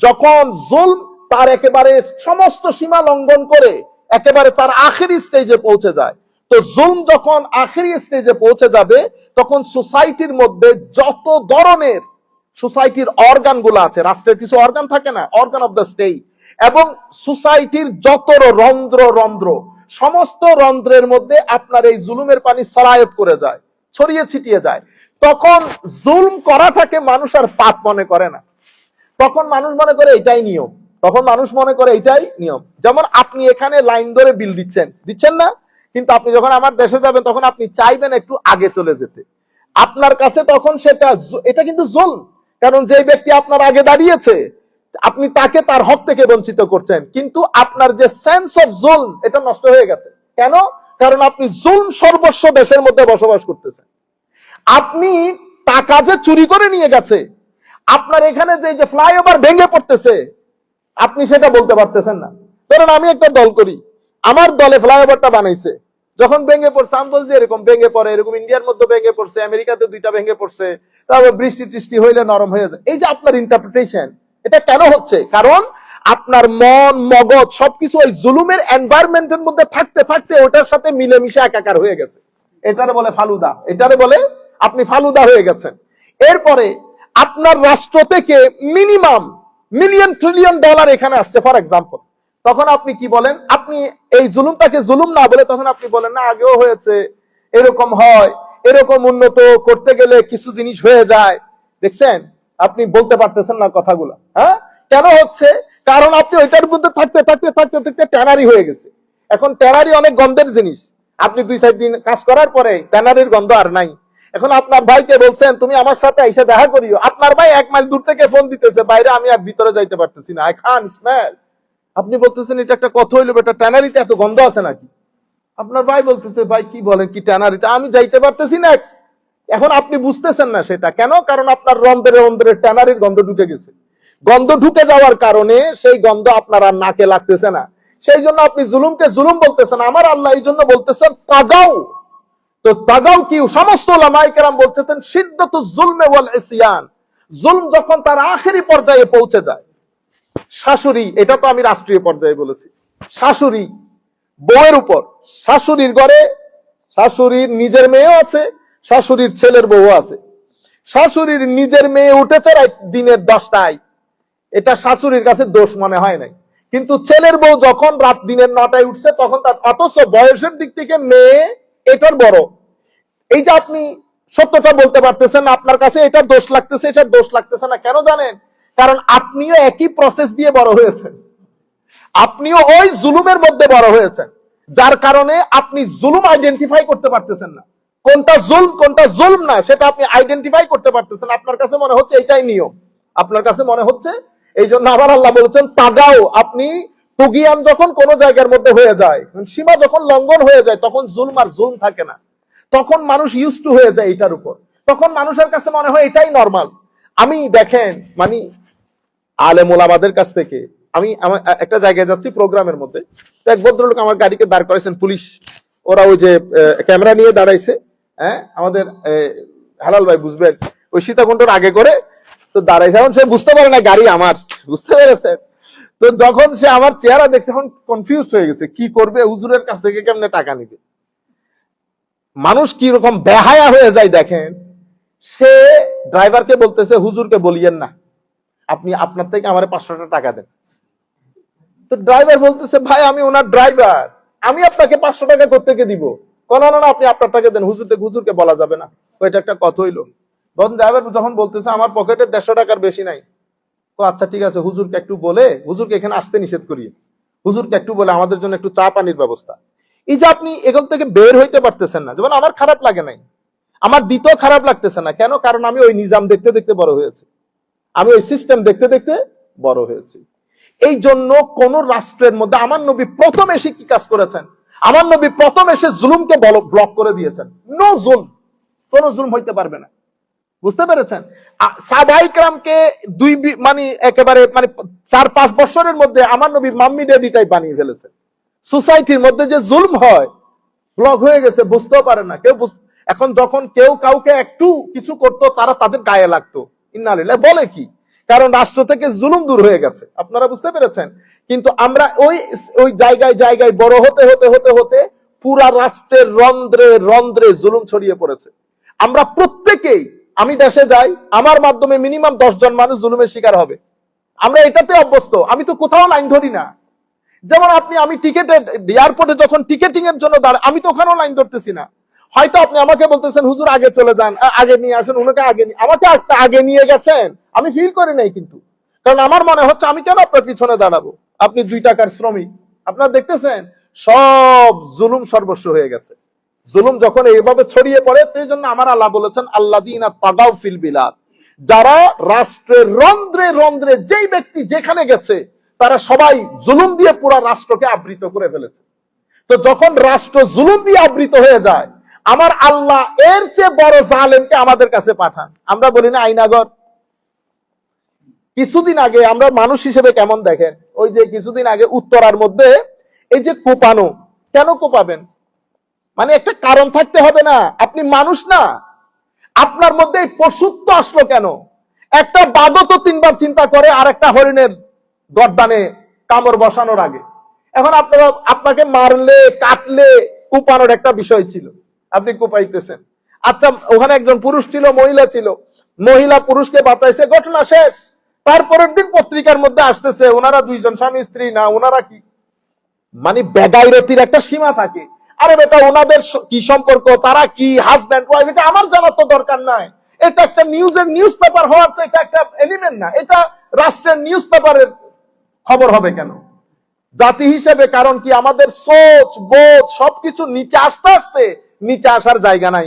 যখন জুলম তার একেবারে সমস্ত সীমা লঙ্ঘন করে একেবারে তার আখেরি স্টেজে পৌঁছে যায়। তো জুলম যখন আখেরি স্টেজে পৌঁছে যাবে, তখন সোসাইটির মধ্যে যত ধরনের সোসাইটির অর্গানগুলো আছে, রাষ্ট্রের কিছু অর্গান থাকে না অর্গান অফ দ্য স্টেট এবং সোসাইটির যত রন্ধ্র রন্ধ্র, সমস্ত রন্ধ্রের মধ্যে আপনার এই জুলুমের পানি সরায়ত করে যায়, ছড়িয়ে ছিটিয়ে যায়। তখন জুলম করাটাকে মানুষ আর পাপ মনে করে না। তখন মানুষ মনে করে এটাই নিয়ম। তখন মানুষ মনে করে এটাই নিয়ম। যেমন আপনি এখানে লাইন ধরে বিল দিচ্ছেন। দিচ্ছেন না? কিন্তু আপনি যখন আমার দেশে যাবেন, তখন আপনি চাইবেন একটু আগে চলে যেতে। আপনার কাছে তখন সেটা এটা কিন্তু জুলম। কারণ যে ব্যক্তি আপনার আগে দাঁড়িয়েছে, আপনি তাকে তার হক থেকে বঞ্চিত করছেন। কিন্তু আপনার যে সেন্স অফ জুলম, এটা নষ্ট হয়ে গেছে। কেন? কারণ আপনি জুলম সর্বস্ব দেশের মধ্যে বসবাস করতেছেন। আপনি টাকা যে চুরি করে নিয়ে গেছে আপনার এখানে যে যে ফ্লাইওভার ভেঙে পড়তেছে, আপনি সেটা বলতে পারতেছেন না। ধরুন আমি একটা দল করি, আমার দলে ফ্লাইওভারটা বানাইছে। যখন ভেঙে পড়ছে, আমি বলছি এরকম ভেঙে পড়ে, এরকম ইন্ডিয়ার মধ্যে ভেঙে পড়ছে, আমেরিকাতে দুইটা ভেঙে পড়ছে, তারপর বৃষ্টি টিষ্টি হইলে নরম হয়ে যায়। এই যে আপনার ইন্টারপ্রিটেশন এটা কেন হচ্ছে? কারণ আপনার মন, মগজ, সবকিছু ওই জুলুমের এনভায়রনমেন্টের মধ্যে থাকতে থাকতে ওটার সাথে মিলেমিশে একাকার হয়ে গেছে। এটারে বলে ফালুদা। এটারে বলে আপনি ফালুদা হয়ে গেছেন। এরপরে আপনার রাষ্ট্র থেকে মিনিমাম মিলিয়ন ট্রিলিয়ন ডলার এখানে আসছে, ফর এক্সাম্পল। তখন আপনি কি বলেন? আপনি এই জুলুমটাকে জুলুম না বলে তখন আপনি বলেন, না, আগেও হয়েছে, এরকম হয়, এরকম উন্নত করতে গেলে কিছু জিনিস হয়ে যায়। দেখছেন? আপনি বলতে পারতেছেন না কথাগুলো হ্যাঁ? কেন হচ্ছে? কারণ আপনি ওইটার মধ্যে থাকতে থাকতে থাকতে থাকতে ট্যানারি হয়ে গেছে। এখন ট্যানারি অনেক গন্ধের জিনিস। আপনি দুই চার দিন কাজ করার পরে ট্যানারির গন্ধ আর নাই। এখন আপনার ভাইকে বলছেন, তুমি আমার সাথে এসে দেখা করিও। আপনার ভাই এক মাইল দূর থেকে ফোন দিতেছে, বাইরে আমি আর ভিতরে যাইতে পারতেছি না। আই খান স্মেল আপনি বলতেছেন, এটা একটা কথা হইল, এটা ট্যানারিতে এত গন্ধ আছে নাকি? আপনার ভাই বলতেছে, ভাই, কি বলেন, কি ট্যানারিতে? আমি যাইতে পারতেছি না। এখন আপনি বুঝতেছেন না সেটা। কেন? কারণ আপনার রন্ধ্রে রন্ধ্রে ট্যানারির গন্ধ ঢুকে গেছে। গন্ধ ঢুকে যাওয়ার কারণে সেই গন্ধ আপনার আর নাকে লাগতেছে না। সেই জন্য আপনি জুলুমকে জুলুম বলতেছেন, আমার আল্লাহ এই জন্য বলতেছেন তাগাও তো তাগাও কি? সমস্ত ওলামাইকেরাম বলতেছেন সিদ্ধত জুলমে ওয়াল ইসিয়ান। জুলম যখন তার আখেরি পর্যায়ে পৌঁছে যায়, শাশুড়ি, এটা তো আমি রাষ্ট্রীয় পর্যায়ে বলেছি, শাশুড়ি, বউয়ের উপর, শাশুড়ির ঘরে, শাশুড়ির নিজের মেয়েও আছে, শাশুড়ির ছেলের বউ আছে। শাশুড়ির নিজের মেয়ে উঠেছে দিনের দশটায়, এটা শাশুড়ির কাছে দোষ মনে হয় নাই। কিন্তু ছেলের বউ যখন রাত দিনের নটায় উঠছে, তখন তার অথচ বয়সের দিক থেকে মেয়ে এটার বড়। এই যে আপনি সত্যটা বলতে পারতেছেন, আপনার কাছে এটা দোষ লাগতেছে, এটা দোষ লাগতেছে না, কেন জানেন? কারণ আপনিও একই প্রসেস দিয়ে বড় হয়েছেন। আপনিও ওই জুলুমের মধ্যে বড় হয়েছেন, যার কারণে আপনি জুলুম আইডেন্টিফাই করতে পারতেছেন না। কোনটা জুলম কোনটা জুলম না, সেটা আপনি আইডেন্টিফাই করতে পারতেছেন। আপনার কাছে মনে হচ্ছে এটাই নিয়ম। আপনার কাছে মনে হচ্ছে এই জন্য আবার আল্লাহ বলছেন, তাগাও, আপনি তুগিয়ান যখন কোন জায়গার মধ্যে হয়ে যায় সীমা যখন লঙ্ঘন হয়ে যায়, তখন জুলম আর জুলম থাকে না। তখন মানুষ ইউজ টু হয়ে যায় এটার উপর। তখন মানুষের কাছে মনে হয় এটাই নর্মাল আমি দেখেন মানে আলেম ওলামাদের কাছ থেকে, আমি আমার একটা জায়গায় যাচ্ছি প্রোগ্রামের মধ্যে। তো এক ভদ্রলোক আমার গাড়িকে দাঁড় করেছেন পুলিশ। ওরা ওই যে ক্যামেরা নিয়ে দাঁড়াইছে। হ্যাঁ আমাদের হালাল ভাই বুঝবেন। ওই সীতাকুণ্ডর আগে করে তো দাঁড়াইছে। এখন সে বুঝতে পারে না গাড়ি আমার। বুঝতে পেরেছেন? তো যখন সে আমার চেহারা দেখছে, এখন কনফিউজ হয়ে গেছে, কি করবে, হুজুরের কাছ থেকে কেমনে টাকা নিবে? মানুষ কি রকম বেহায়া হয়ে যায় দেখেন, সে ড্রাইভারকে বলতেছে, হুজুরকে বলিয়েন না, আপনি আপনার থেকে আমার পাঁচশো টাকা দেন। তো ড্রাইভার বলতেছে, ভাই, আমি ওনার ড্রাইভার, আমি আপনাকে পাঁচশো টাকা কোথেকে দিব। কোন না আপনি আপনার টাকা দেন, হুজুর থেকে হুজুরকে বলা যাবে না। ওইটা একটা কথা হইল। তখন ড্রাইভার যখন বলতেছে, আমার পকেটে দেড়শো টাকার বেশি নাই। আচ্ছা ঠিক আছে, হুজুরকে একটু বলে, হুজুরকে এখানে আসতে নিষেধ করিয়ে হুজুরকে একটু বলে, আমাদের জন্য একটু চা পানির ব্যবস্থা। এই যে আপনি এখান থেকে বের হইতে পারতেছেন না, যেমন আমার খারাপ লাগে নাই, আমার দিতেও খারাপ লাগতেছে না, কেন? কারণ আমি ওই নিজাম দেখতে দেখতে বড় হয়েছি। আমি ওই সিস্টেম দেখতে দেখতে বড় হয়েছি। এই জন্য কোন রাষ্ট্রের মধ্যে আমার নবী প্রথম এসে কি কাজ করেছেন? আমার নবী প্রথম এসে জুলুমকে ব্লক করে দিয়েছেন। নো জুলম, কোন জুলুম হইতে পারবে না। বুঝতে পেরেছেন? সাবাইকরামকে দুই মানে একেবারে মানে চার, পাঁচ বছরের মধ্যে আমার নবী মাম্মি ডেডিটাই বানিয়ে ফেলেছে। সোসাইটির মধ্যে যে জুলম হয়, ব্লক হয়ে গেছে, বুঝতেও পারে না। কেউ এখন যখন কেউ কাউকে একটু কিছু করতো, তারা তাদের গায়ে লাগতো। ইন্নালিল্লাহ বলে কি? কারণ রাষ্ট্র থেকে জুলুম দূর হয়ে গেছে। আপনারা বুঝতে পেরেছেন? কিন্তু আমরা ওই ওই জায়গায় জায়গায় বড় হতে হতে হতে হতে পুরা রাষ্ট্রের রন্ধ্রে রন্ধ্রে জুলুম ছড়িয়ে পড়েছে। আমরা প্রত্যেকেই আমি দেশে যাই, আমার মাধ্যমে মিনিমাম জন মানুষ জুলুমের শিকার হবে। আমরা এটাতে অভ্যস্ত, আমি তো কোথাও লাইন ধরি না। যেমন আপনি, আমি টিকেটে এয়ারপোর্টে যখন টিকেটিং এর জন্য দাঁড়াই আমি তো ওখানেও লাইন ধরতেছি না। হয়তো আপনি আমাকে বলতেছেন, হুজুর, আগে চলে যান আগে নিয়ে আসেন ওনাকে আগে নিয়ে আমাকে আগে নিয়ে গেছেন। আমি ফিল করি নাই কিন্তু। কারণ আমার মনে হচ্ছে, আমি কেন আপনার পিছনে দাঁড়াবো? আপনি দুই টাকার শ্রমিক। আপনারা দেখতেছেন, সব জুলুম সর্বস্ব হয়ে গেছে। জুলুম যখন এইভাবে ছড়িয়ে পড়ে, সেই জন্য আমার আল্লাহ বলেছেন আল্লাহ দিন তাগাও ফিল বিলাদ। যারা রাষ্ট্রের রন্ধ্রে রন্ধ্রে যেই ব্যক্তি যেখানে গেছে, তারা সবাই জুলুম দিয়ে পুরো রাষ্ট্রকে আবৃত করে ফেলেছে। তো যখন রাষ্ট্র জুলুম দিয়ে আবৃত হয়ে যায়, আমার আল্লাহ এর চেয়ে বড় জালেমকে আমাদের কাছে পাঠান। আমরা বলি, না, আইনাগর। কিছুদিন আগে আমরা মানুষ হিসেবে কেমন দেখেন? ওই যে কিছুদিন আগে উত্তরার মধ্যে এই যে কোপানো, কেন কোপাবেন? মানে একটা কারণ থাকতে হবে না। আপনি মানুষ না। আপনার মধ্যে এই পশুত্ব আসলো কেন? একটা বাদও তো তিনবার চিন্তা করে আর একটা হরিণের গর্দানে কামড় বসানোর আগে। এখন আপনারা, আপনাকে মারলে, কাটলে কুপানোর একটা বিষয় ছিল। আপনি কুপাইতেছেন। আচ্ছা ওখানে একজন পুরুষ ছিল, মহিলা ছিল। মহিলা পুরুষকে বাঁচাইছে, ঘটনা শেষ। তারপরের দিন পত্রিকার মধ্যে আসতেছে, ওনারা দুইজন স্বামী, স্ত্রী, না, ওনারা কি? মানে বেগাইরতির একটা সীমা থাকে। আরে বেটা ওনাদের কি সম্পর্ক? তারা কি হাজব্যান্ড ওয়াইফ এটা আমার জানার তো দরকার নাই। এটা একটা নিউজের নিউজ পেপার হওয়ার তো এটা একটা এলিমেন্ট না। এটা রাষ্ট্রের নিউজ পেপারের খবর হবে কেন? জাতি হিসেবে কারণ কি আমাদের সোচ, বোধ সবকিছু নিচে আসতে আসতে নিচে আসার জায়গা নাই।